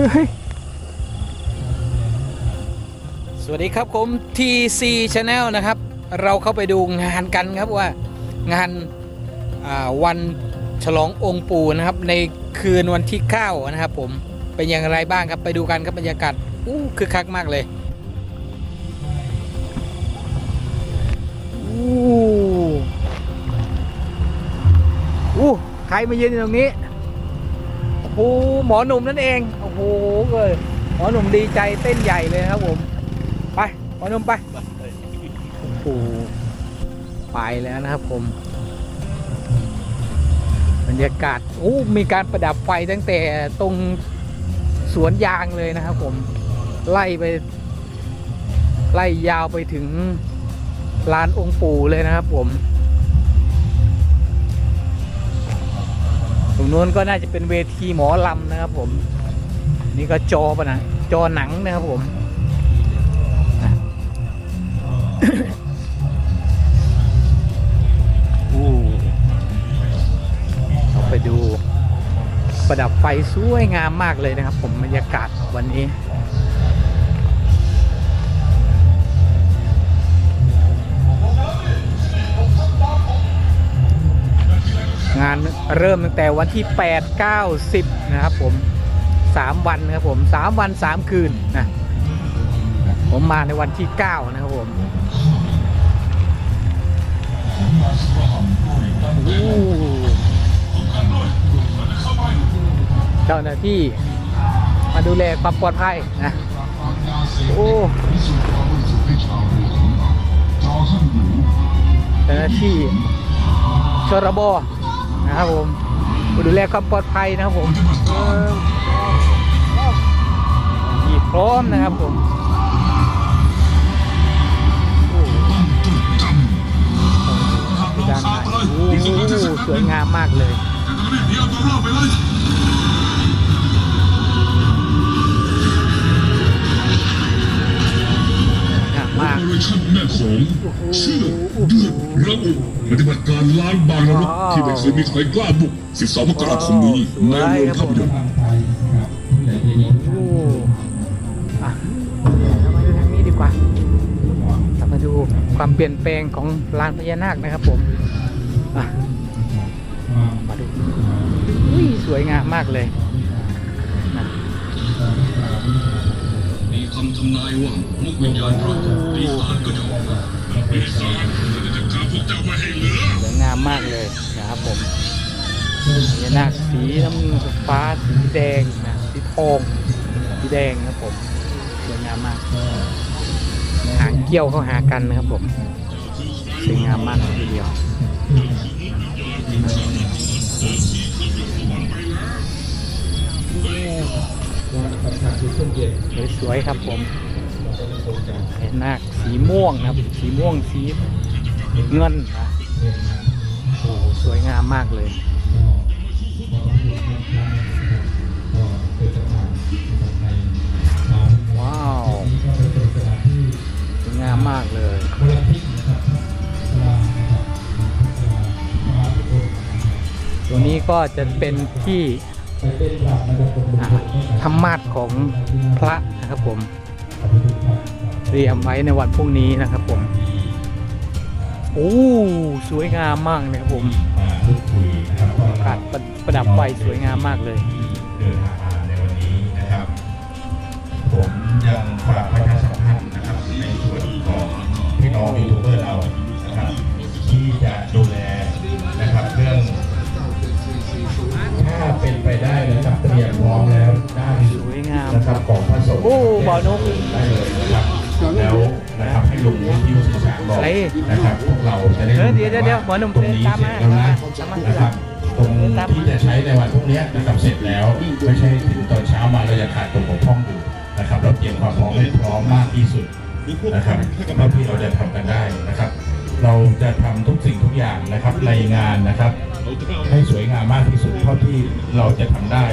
เฮ้ยสวัสดีครับผม TC Channel นะครับ เราเข้าไปดูงานกันครับว่างานอ่าวันฉลององค์ปู่นะครับ ในคืนวันที่9นะครับ ผมเป็นอย่างไรบ้างครับไปดูกันครับบรรยากาศอู้คึกคักมากเลยอู้อู้ใครมายืนอยู่ตรงนี้โอ้โหหมอหนุ่มนั่นเองโอ้โหเลยหมอหนุ่มดีใจเต้นใหญ่เลยครับผม ไปหมอหนุ่มไปโอ้โหไปแล้วนะครับผมบรรยากาศโอ้มีการประดับไฟตั้งแต่ตรงสวนยางเลยนะครับผมไล่ไป ไล่ยาวไปถึงลานองค์ปู่เลยนะครับผมตรงนู้นก็น่าจะเป็นเวทีหมอลำนะครับผม นี่ก็จอปะนะจอหนังนะครับผมนะอู้เราไปดูประดับไฟสวยงามมากเลยนะครับ ผมบรรยากาศวันนี้งานเริ่มตั้งแต่วันที่ 8 9 10 นะครับผม 3 วันนะครับผม 3 วัน 3 คืนนะผมมาในวันที่ 9 นะครับผมอู้เจ้าหน้าที่มาดูแลความปลอดภัยนะโอ้เจ้าหน้าที่ชรบนะครับผม ดูแลความปลอดภัยนะครับผมที่พร้อมนะครับผมด้านในโอ้โหสวยงามมากเลยงามมากโอเปอเรชั่นแม่โข การล้านบางนรกที่ไม่เคยมีใครกล้าบุก 12 มกราคมนี้ในโรงภาพยนตร์โอ้อะเรามาดูทางนี้ดีกว่าเรามาดูความเปลี่ยนแปลงของลานพญานาคนะครับผมอะมาดูอุ้ยสวยงามมากเลยนะมีคำทำนายว่ามุกวิญญาณพระปีศาจก็จะออกมาปีศาจ สวยงามมากเลยนะครับผมพญานาคสีน้ำฟ้าสีแดงนะสีทองสีแดงนะครับผมสวยงามมาก หางเกี้ยวเข้าหากันนะครับผมสวยงามมากเลยทีเดียวสวยๆครับผมเห็นนาคสีม่วงนะครับ สีม่วงสี เงินนะโอ้หสวยงามมากเลยว้าวสวยงามมากเลยตัวนี้ก็จะเป็นที่ธรรมาสน์ของพระนะครับผม เตรียมไว้ในวันพรุ่งนี้นะครับผม โอ้สวยงามมากนะครับผมการประประดับไฟสวยงามมากเลยเดินทางมาในวันนี้นะครับ ผมยังฝากประชาสัมพันธ์นะครับในส่วนของพี่น้องยูทูบเบอร์เรานะครับ ที่จะดูแลนะครับเรื่องถ้าเป็นไปได้นะครับเตรียมพร้อมแล้วได้สวยงามนะครับของพระสงฆ์โอ้บ่อนกได้เลยนะครับ แล้วนะครับให้ลุงวิทยุสื่อสารบอกอะไรนะครับพวกเราจะได้เออเดี๋ยวเดี๋ยวเดี๋ยวหมอหนุ่มตรงนี้ตามเสมาร็จแล้วนะตามมานะครับตรงที่จะใช้ในวันพรุ่งนี้นะครับเสร็จแล้วไม่ใช่ถึงตอนเช้ามาเราจะขาดตรงของห้องอยู่นะครับเราเตรียมความพร้อมให้พร้อมมากที่สุดนะครับเท่าที่เราจะทำกันได้นะครับ เราจะทำทุกสิ่งทุกอย่างนะครับในงานนะครับ ให้สวยงามมากที่สุดเท่าที่เราจะทำได้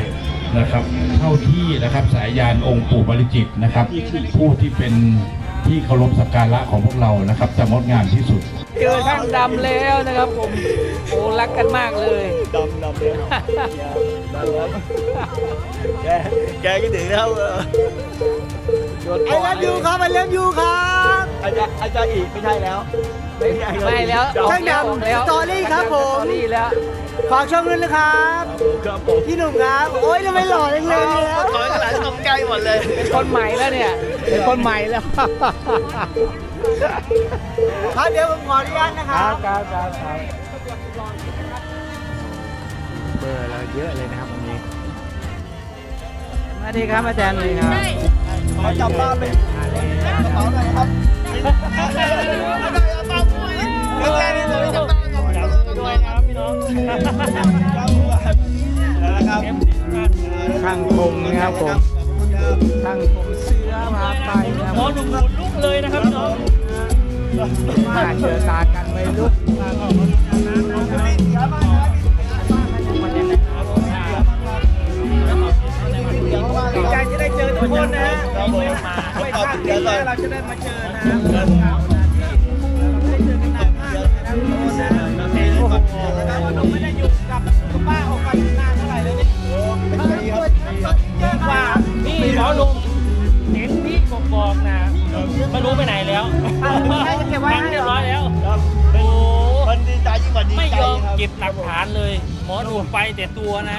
นะครับ เท่าที่นะครับสายยานองค์ปู่บริจิตรนะครับ ผู้ที่เป็นที่เคารพสักการะของพวกเรานะครับจะงดงามที่สุดเจอช่างดำแล้วนะครับผมโอ้รักกันมากเลยดำดำเลยดำแล้วแกแกก็ถึงแล้วเออไอเลิฟยูครับไอเลิฟยูครับอาจารย์อาจารย์อีกไม่ใช่แล้ว ไม่ไม่แล้วช่างดำออกแล้วสตอรี่ครับผมสตอรี่แล้ว ฝากช่องด้วยนะครับครับผมพี่หนุ่มครับ โอ้ยทำไมหล่อจังเลยเนี่ย ถอยกันหลายตกใจหมดเลยเป็นคนใหม่แล้วเนี่ย เป็นคนใหม่แล้ว ครับเดี๋ยวผมขออนุญาตนะคครัรับบครับครับครับเบอร์เราเยอะเลยนะครับวันนี้สวัสดีครับอาจารย์เลยครับขอจับบ้านเลยกระเป๋าหน่อยครับแรกๆนี่ผมจับบ้านด้วยนะครับพี่น้ องนะครับช่างคมนะครับผมช่างผมเสื้อมาไปนะครับหมอหนุ่มขนลุกเลยนะครับพี่น้องมาเจอตากันไว้ลุกดีใจจะได้เจอทุกคนนะฮะครับผมไม่ขอบคาดคุณคิดเลเลยยเราจะได้มาเจอนะ ไม่ได้อยู่กับคุณป้าออกไปนานเท่าไหร่แล้วเนี่ยว่าพี่หมอหนุ่มเห็นพี่กบอกๆนะไม่รู้ไปไหนแล้วใครจะเก็บไว้ให้เรียเหบรร้ออยแล้วครับโอ้มันดีใจยิ่งกว่าดีใจไม่ยอมครับเก็บหลักฐานเลย หมอหนุ่มไปแต่ตัวนะ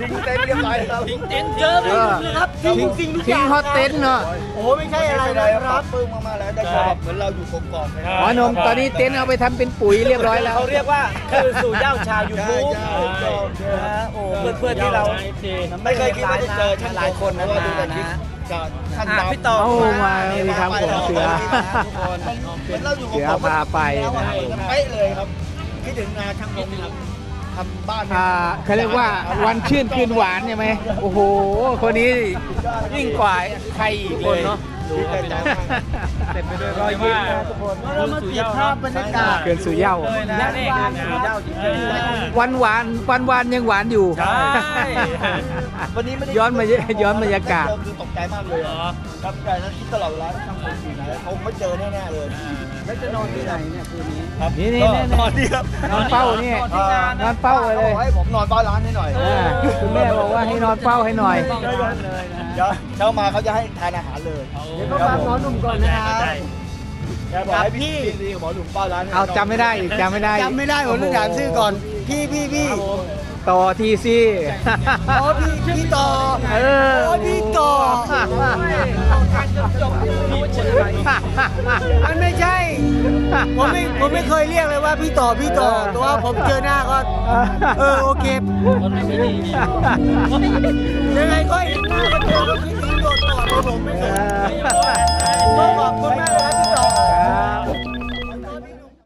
ทิ้งเต็มเรียบร้อยครับทิ้งเต็นท์เจอพี่หนุ่มเลยครับทิ้งจริงทุกอทิ้งย่างฮอตเต็นท์เนาะโอ้ไม่ใช่อะไรไม่นะได้คครัรับบปึ้งมากๆแล้วได้ชอบเหมือนเราอยู่กกอกเลยหมอหนมตอนนี้เต็นท์เอาไปทำเป็นปุ๋ยเรียบร้อยแล้วเขาเรียกว่าคือสู่เจ้าชาวยูใช่ทูบใช่ชอบนะฮะโอ้เพื่อนเพื่อนๆที่เราไม่เคยคิดว่าจะเจอช่างหลายคนเพนะราะว่าดูแต่นะคลิปจากท่านอะดาวพี่ต่อเอามาเลยครับผมเสือทุกคนเหมือนเราอยู่กเสือกอกพาไปแล้วนะอะเป๊ะเลยครับคิดถึงงานช่างผมทำ ทำบ้านอ่าเขาเรียกว่าวันชื่นคืนหวานใช่ไหมโอ้โห คนนี้ยิ่งกว่าใครอีกคนเนาะดีใจมากเต็มไปด้วยรอยยิ้มนะทุกคนเรามาเก็บภาพบรรยากาศเกินสู่เหย้าเลยนะวานสู่เจ้าจริงๆวันหวานวันวานยังหวานอยู่ใช่วันนี้ไม่ได้ย้อนมาย้อนบรรยากาศคือตกใจมากเลยอะครับใจนั้นคิดตลอดเวลาช่างผมอยู่ไหนเขาไม่เจอแน่ๆเลยแล้ว จะนอนที่ไหนเนี่ยคืนนี้ครับนี่นี่นี่ก็นอนนี่ครับนอนเฝ้านี่นอนเฝ้าเลยขอให้ผมนอนเฝ้าร้านให้หน่อยอ่าคุณแม่บอกว่าให้นอนเฝ้าให้หน่อยเดี๋ยวเช้ามาเขาจะให้ทานอาหารเลยเดี๋ยวก็ฟังหมอหนุ่มก่อนนะครับแกบอกให้พี่ดีกับหมอหนุ่มเฝ้าร้านให้เอาจำไม่ได้อีกจำไม่ได้จำไม่ได้ผมต้องถามชื่อก่อน พี่พี่พี่ ต่อทีซี่ อ๋อพี่ต่อเออพี่ต่อมันไม่ใช่ ผมไม่ผมไม่เคยเรียกเลยว่าพี่ต่อพี่ต่อแต่ว่าผมเจอหน้าก็ เออโอเคยังไงก็อีกนหน้าก็เจอก็คิดต่อโดนต่อผมไม่เคยขอบคุณมากเลยพี่ต่อ